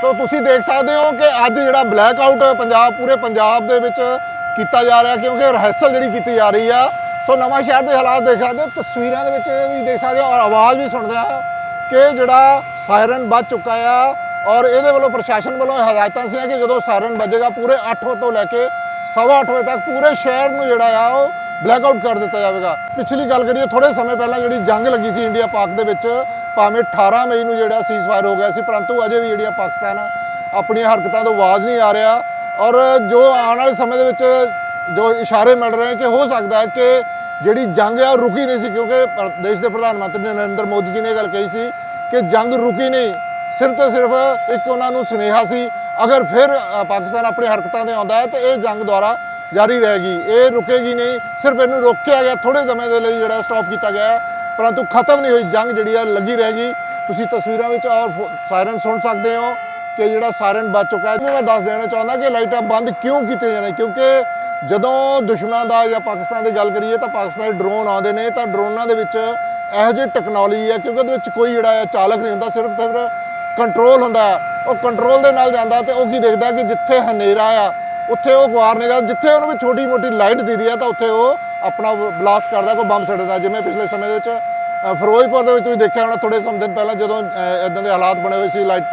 ਸੋ ਤੁਸੀਂ ਦੇਖ ਸਕਦੇ ਹੋ ਕਿ ਅੱਜ ਜਿਹੜਾ ਬਲੈਕ ਆਊਟ ਪੰਜਾਬ, ਪੂਰੇ ਪੰਜਾਬ ਦੇ ਵਿੱਚ ਕੀਤਾ ਜਾ ਰਿਹਾ ਕਿਉਂਕਿ ਰਿਹਰਸਲ ਜਿਹੜੀ ਕੀਤੀ ਜਾ ਰਹੀ ਆ। ਸੋ ਨਵਾਂ ਸ਼ਹਿਰ ਦੇ ਹਾਲਾਤ ਦੇਖ ਸਕਦੇ ਹੋ, ਤਸਵੀਰਾਂ ਦੇ ਵਿੱਚ ਵੀ ਦੇਖ ਸਕਦੇ ਹੋ ਔਰ ਆਵਾਜ਼ ਵੀ ਸੁਣਦੇ ਆ ਕਿ ਜਿਹੜਾ ਸਾਇਰਨ ਵੱਜ ਚੁੱਕਾ ਆ ਔਰ ਇਹਦੇ ਵੱਲੋਂ ਪ੍ਰਸ਼ਾਸਨ ਵੱਲੋਂ ਹਦਾਇਤਾਂ ਸੀ ਕਿ ਜਦੋਂ ਸਾਇਰਨ ਵੱਜੇਗਾ ਪੂਰੇ 8 ਵਜੇ ਤੋਂ ਲੈ ਕੇ ਸਵਾ ਅੱਠ ਵਜੇ ਤੱਕ ਪੂਰੇ ਸ਼ਹਿਰ ਨੂੰ ਜਿਹੜਾ ਆ ਉਹ ਬਲੈਕ ਆਊਟ ਕਰ ਦਿੱਤਾ ਜਾਵੇਗਾ। ਪਿਛਲੀ ਗੱਲ ਕਰੀਏ ਥੋੜੇ ਸਮੇਂ ਪਹਿਲਾਂ ਜਿਹੜੀ ਜੰਗ ਲੱਗੀ ਸੀ ਇੰਡੀਆ ਪਾਕ ਦੇ ਵਿੱਚ ਭਾਵੇਂ 18 ਮਈ ਨੂੰ ਜਿਹੜਾ ਸੀਜ਼ਫਾਇਰ ਹੋ ਗਿਆ ਸੀ ਪਰੰਤੂ ਅਜੇ ਵੀ ਜਿਹੜੀ ਆ ਪਾਕਿਸਤਾਨ ਆਪਣੀਆਂ ਹਰਕਤਾਂ ਤੋਂ ਆਵਾਜ਼ ਨਹੀਂ ਆ ਰਿਹਾ। ਔਰ ਜੋ ਆਉਣ ਵਾਲੇ ਸਮੇਂ ਦੇ ਵਿੱਚ ਜੋ ਇਸ਼ਾਰੇ ਮਿਲ ਰਹੇ ਕਿ ਹੋ ਸਕਦਾ ਹੈ ਕਿ ਜਿਹੜੀ ਜੰਗ ਹੈ ਉਹ ਰੁਕੀ ਨਹੀਂ ਸੀ ਕਿਉਂਕਿ ਦੇਸ਼ ਦੇ ਪ੍ਰਧਾਨ ਮੰਤਰੀ ਨਰਿੰਦਰ ਮੋਦੀ ਜੀ ਨੇ ਇਹ ਗੱਲ ਕਹੀ ਸੀ ਕਿ ਜੰਗ ਰੁਕੀ ਨਹੀਂ ਸਿਰਫ ਤੇ ਸਿਰਫ ਇੱਕ ਉਹਨਾਂ ਨੂੰ ਸੁਨੇਹਾ ਸੀ ਅਗਰ ਫਿਰ ਪਾਕਿਸਤਾਨ ਆਪਣੀ ਹਰਕਤਾਂ ਤੇ ਆਉਂਦਾ ਹੈ ਤਾਂ ਇਹ ਜੰਗ ਦੁਆਰਾ ਜਾਰੀ ਰਹੇਗੀ ਇਹ ਰੁਕੇਗੀ ਨਹੀਂ ਸਿਰਫ ਇਹਨੂੰ ਰੋਕਿਆ ਗਿਆ ਥੋੜੇ ਸਮੇਂ ਦੇ ਲਈ ਜਿਹੜਾ ਸਟਾਪ ਕੀਤਾ ਗਿਆ ਹੈ, ਪਰੰਤੂ ਖਤਮ ਨਹੀਂ ਹੋਈ, ਜੰਗ ਜਿਹੜੀ ਆ ਲੱਗੀ ਰਹੇਗੀ ਤੁਸੀਂ ਤਸਵੀਰਾਂ ਵਿੱਚ ਔਰ ਸਾਇਰਨ ਸੁਣ ਸਕਦੇ ਹੋ ਕਿ ਜਿਹੜਾ ਸਾਇਰਨ ਵੱਜ ਚੁੱਕਾ ਹੈ। ਮੈਂ ਦੱਸ ਦੇਣਾ ਚਾਹੁੰਦਾ ਕਿ ਲਾਈਟਾਂ ਬੰਦ ਕਿਉਂ ਕੀਤੀਆਂ ਜਾਂਦੀਆਂ ਕਿਉਂਕਿ ਜਦੋਂ ਦੁਸ਼ਮਣਾਂ ਦਾ ਜਾਂ ਪਾਕਿਸਤਾਨ ਦੀ ਗੱਲ ਕਰੀਏ ਤਾਂ ਪਾਕਿਸਤਾਨ ਦੇ ਡਰੋਨ ਆਉਂਦੇ ਨੇ, ਤਾਂ ਡਰੋਨਾਂ ਦੇ ਵਿੱਚ ਇਹੋ ਜਿਹੀ ਟੈਕਨੋਲੋਜੀ ਹੈ ਕਿਉਂਕਿ ਉਹਦੇ ਵਿੱਚ ਕੋਈ ਜਿਹੜਾ ਹੈ ਚਾਲਕ ਨਹੀਂ ਹੁੰਦਾ, ਸਿਰਫ ਤੇ ਸਿਰਫ ਕੰਟਰੋਲ ਹੁੰਦਾ ਹੈ ਉਹ ਕੰਟਰੋਲ ਦੇ ਨਾਲ ਜਾਂਦਾ ਤੇ ਉਹ ਕੀ ਦੇਖਦਾ ਕਿ ਜਿੱਥੇ ਹਨੇਰਾ ਆ, ਉੱਥੇ ਉਹ ਵਾਰ ਨਹੀਂ ਕਰਦਾ ਜਿੱਥੇ ਉਹਨੂੰ ਵੀ ਛੋਟੀ ਮੋਟੀ ਲਾਈਟ ਦਿੰਦੀ ਆ, ਤਾਂ ਉੱਥੇ ਉਹ ਆਪਣਾ ਬਲਾਸਟ ਕਰਦਾ ਕੋਈ ਬੰਬ ਛੱਡਦਾ ਜਿਵੇਂ ਪਿਛਲੇ ਸਮੇਂ ਦੇ ਵਿੱਚ ਫਿਰੋਜ਼ਪੁਰ ਦੇ ਵਿੱਚ ਤੁਸੀਂ ਦੇਖਿਆ ਹੋਣਾ ਥੋੜੇ ਸਮੇਂ ਦਿਨ ਪਹਿਲਾਂ ਜਦੋਂ ਇਦਾਂ ਦੇ ਹਾਲਾਤ ਬਣੇ ਹੋਏ ਸੀ, ਲਾਈਟ